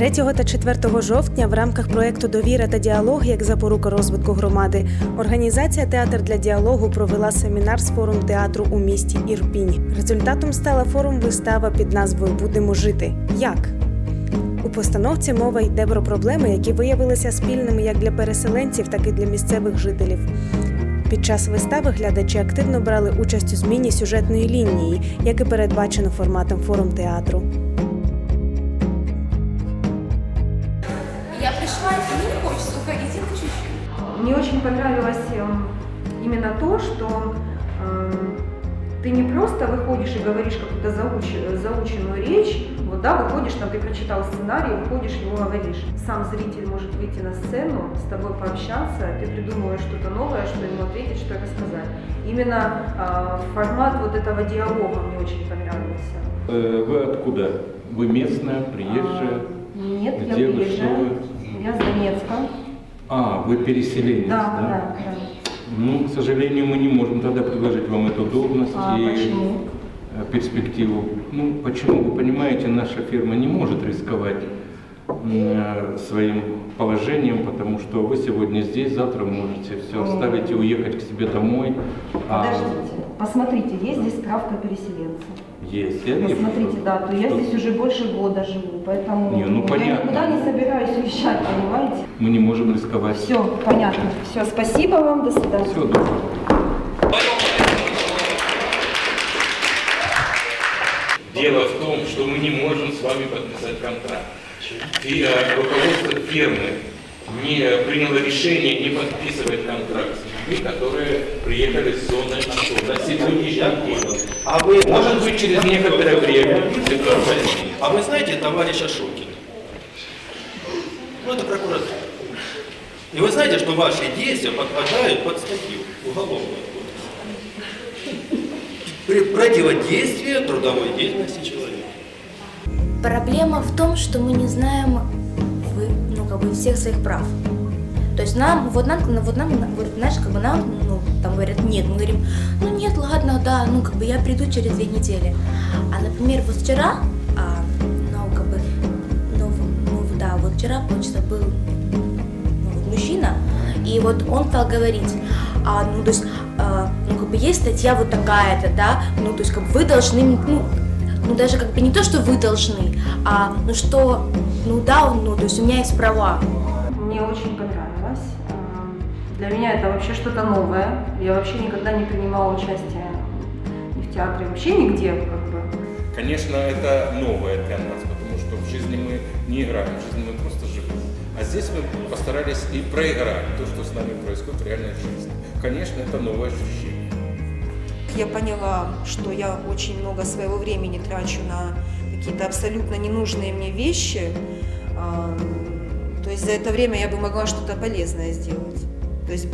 3 та 4 жовтня в рамках проекту Довіра та діалог як запорука розвитку громади організація Театр для діалогу провела семінар з форум театру у місті Ірпінь. Результатом стала форум-вистава під назвою Будемо жити. Як? У постановці мова йде про проблеми, які виявилися спільними як для переселенців, так і для місцевих жителів. Під час вистави глядачі активно брали участь у зміні сюжетної лінії, як і передбачено форматом форум театру. Мне очень понравилось эм, именно то, что эм, ты не просто выходишь и говоришь какую-то зауч- заученную речь, вот да, выходишь, там ты прочитал сценарий, выходишь, его говоришь. Сам зритель может выйти на сцену, с тобой пообщаться, ты придумываешь что-то новое, что ему ответить, что рассказать. Именно а, формат вот этого диалога мне очень понравился. Э, Вы откуда? Вы местная, приезжая? А, Нет, я Где вы, что приезжаю. вы? Я с Донецка. А, вы переселенец, Да, да? да, да. Ну, к сожалению, мы не можем тогда предложить вам эту должность А и почему? э, перспективу. Ну, почему? Вы понимаете, наша фирма не может рисковать своим положением, потому что вы сегодня здесь, завтра можете все оставить и уехать к себе домой. А Подождите, посмотрите, есть здесь справка переселенца. есть, я вижу. Посмотрите, да, то я здесь уже больше года живу, поэтому Не, ну, я понятно. никуда не собираюсь уезжать, понимаете? Мы не можем рисковать. Все, понятно. Все, спасибо вам, до свидания. Всего доброго. Дело в том, что мы не можем с вами подписать контракт. И э, руководство фирмы не приняло решение не подписывать контракт с людьми, которые приехали с зоны АТО на сегодняшний день. А вы, Может быть, через некоторое время ситуация изменится. а вы знаете товарища Шокина? Ну, это прокуратура. И вы знаете, что ваши действия подпадают под статью Уголовного кодекса. Противодействие трудовой деятельности человека. Проблема в том, что мы не знаем вы, ну, как бы всех своих прав. То есть нам, вот нам, ну, вот нам, вот, знаешь, как бы нам, ну, там говорят нет, мы говорим, ну нет, ладно, да, ну, как бы я приду через две недели. А, например, вот вчера, а, ну, как бы, ну, ну, да, вот вчера, получается, был ну, вот мужчина, и вот он стал говорить, а, ну, то есть, а, ну, как бы есть статья вот такая-то, да, ну, то есть, как бы вы должны, ну, ну, даже как бы не то, что вы должны, а, ну, что, ну, да, ну, то есть, у меня есть права. Мне очень понравилось. Эм, Для меня это вообще что-то новое. Я вообще никогда не принимала участие ни в театре, вообще нигде, как бы. Конечно, это новое для нас, потому что в жизни мы не играем, в жизни мы просто живем. А здесь мы постарались и проиграть то, что с нами происходит в реальной жизни. Конечно, это новое ощущение. Я поняла, что я очень много своего времени трачу на какие-то абсолютно ненужные мне вещи. А, То есть за это время я бы могла что-то полезное сделать. То есть